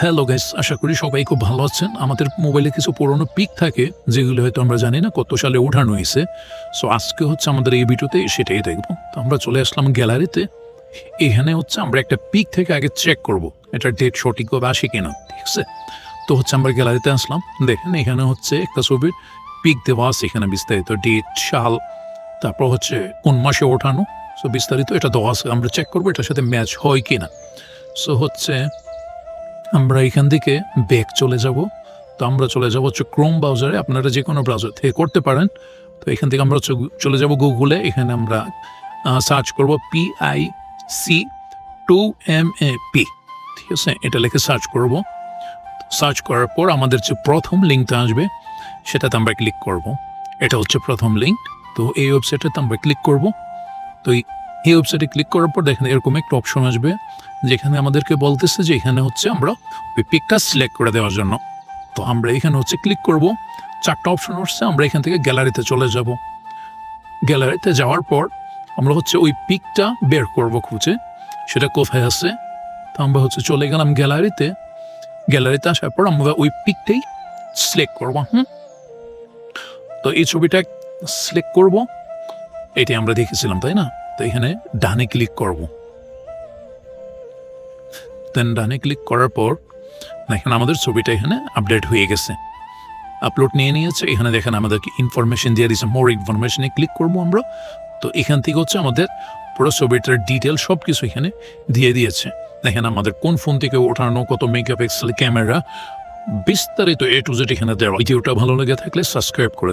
Hello guys আশা করি সবাই খুব ভালো আছেন। আমাদের মোবাইলে কিছু পুরনো পিক থাকে, যেগুলো হয়তো আমরা জানি না কত সালে ওঠানো হয়েছে। সো আজকে হচ্ছে আমাদের এই ভিডিওতে সেটাই দেখব। তো আমরা চলে আসলাম গ্যালারিতে এখানে হচ্ছে আমরা একটা পিক থেকে আগে চেক করব এটার ডেট সঠিকভাবে আসে কিনা, ঠিক আছে? তো হচ্ছে আমরা গ্যালারিতে আসলাম। দেখেন এখানে হচ্ছে একটা ছবির পিক দেওয়া আছে এখানে বিস্তারিত ডেট সাল, তারপর হচ্ছে কোন মাসে ওঠানো। সো বিস্তারিত এটা দেওয়া আছে, আমরা চেক করব এটার সাথে ম্যাচ হয় কিনা। সো হচ্ছে আমরা এখান থেকে ব্যাক চলে যাব। তো আমরা চলে যাব হচ্ছে ক্রোম ব্রাউজারে আপনারা যে কোনো ব্রাউজার থেকে করতে পারেন। তো এখান থেকে আমরা চলে যাব গুগলে এখানে আমরা সার্চ করব P I C to M A P ঠিক আছে? এটা লিখে সার্চ করব। সার্চ করার পর আমাদের যে প্রথম লিঙ্কটা আসবে, সেটাতে আমরা ক্লিক করব। এটা হচ্ছে প্রথম লিঙ্ক তো এই ওয়েবসাইটটাতে আমরা ক্লিক করব। তো এই- ওয়েবসাইটে ক্লিক করার পর দেখেন এরকম একটা অপশন আসবে, যেখানে আমাদেরকে বলতেছে যে এখানে হচ্ছে আমরা ওই পিকটা সিলেক্ট করে দেওয়ার জন্য। তো আমরা এখানে হচ্ছে ক্লিক করব, চারটা অপশন আসছে, আমরা এখান থেকে গ্যালারিতে চলে যাব। গ্যালারিতে যাওয়ার পর আমরা হচ্ছে ওই পিকটা বের করব খুঁজে, সেটা কোথায় আছে? তো আমরা হচ্ছে চলে গেলাম গ্যালারিতে গ্যালারিতে আসার পর আমরা ওই পিকটাই সিলেক্ট করব, হুম? তো এই ছবিটা সিলেক্ট করব এটি আমরা দেখেছিলাম, তাই না? এখানে ডানে ক্লিক করব। দেন ডানে ক্লিক করার পর, দেখেন আমাদের ছবিটা এখানে আপডেট হয়ে গেছে। আপলোড নিয়ে নিয়েছে, এখানে দেখেন আমাদেরকে ইনফরমেশন দিয়ে দিয়েছে মোর ইনফরমেশনে ক্লিক করব আমরা। তো এখান থেকে হচ্ছে আমাদের পুরো ছবিটার ডিটেল সব কিছু এখানে দিয়ে দিয়েছে। দেখেন আমাদের কোন ফোন থেকে ওঠানো, কত মেগাপিক্সেল ক্যামেরা বিস্তারিত এ টু জেড এখানে দেওয়া। ভিডিওটা ভালো লেগে থাকলে সাবস্ক্রাইব করে